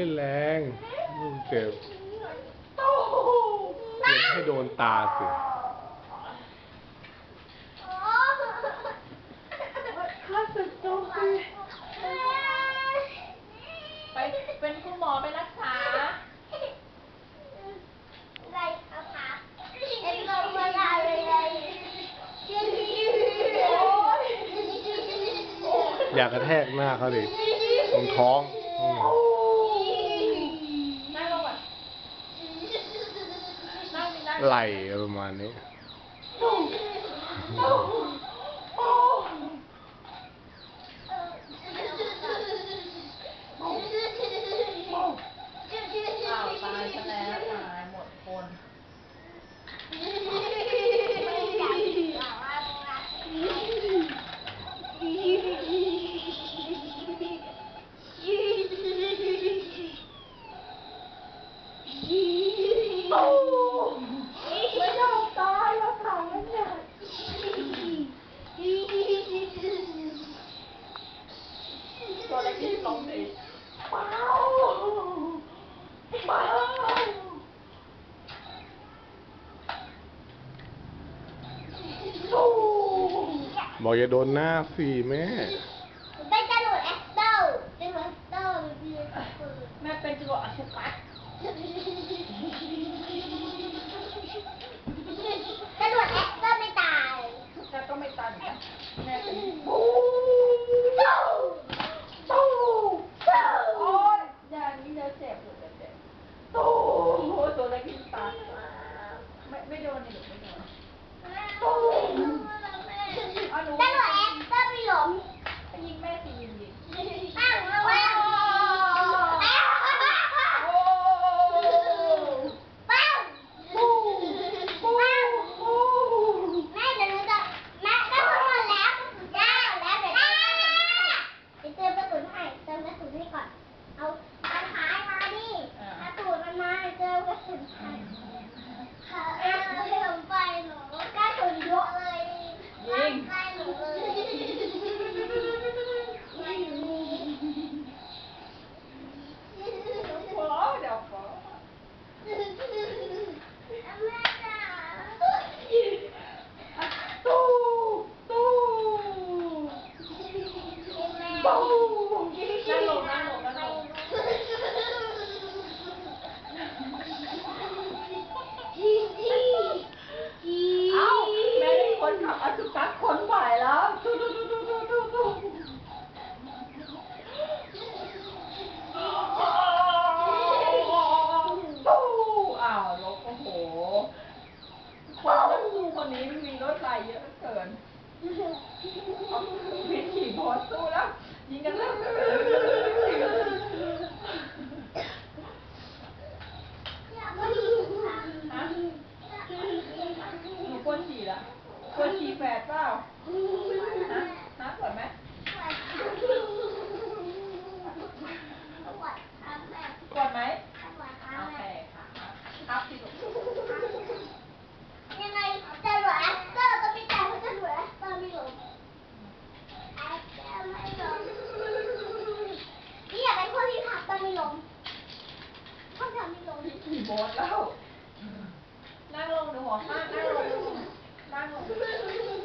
เจ็บเจ็บให้โดนตาสิข้าศึกโจมตีไปเป็นคุณหมอไปรักษาอยากกระแทกหน้าเขาดิตรงท้องอืมนั่งลงก่อนนั่งดินั่ง ไหล่ประมาณนี้ อ้าวตายซะแล้วตายหมดคนไลองว้าวาบอกอย่าโดนหน้าสิแม่ ไปจะโดนแอสเตอร์เป็นแอสเตอร์แม่เป็นจะโดดอัสกัด ไม่ไม่โดนนี่หนูไม่โดนปูกระโดดแอปเปิลไม่หลงไปยิงแม่สิยิงยิ นั้นตู้คนนี้มันมีรถไหลเยอะเหลือเกินเอามีขี่บอสสู้แล้วยิงกันแล้ว นี่ลงที่กี่โบสถ์แล้ว นั่งลงดูหัวฟาดนั่งลง นั่งลง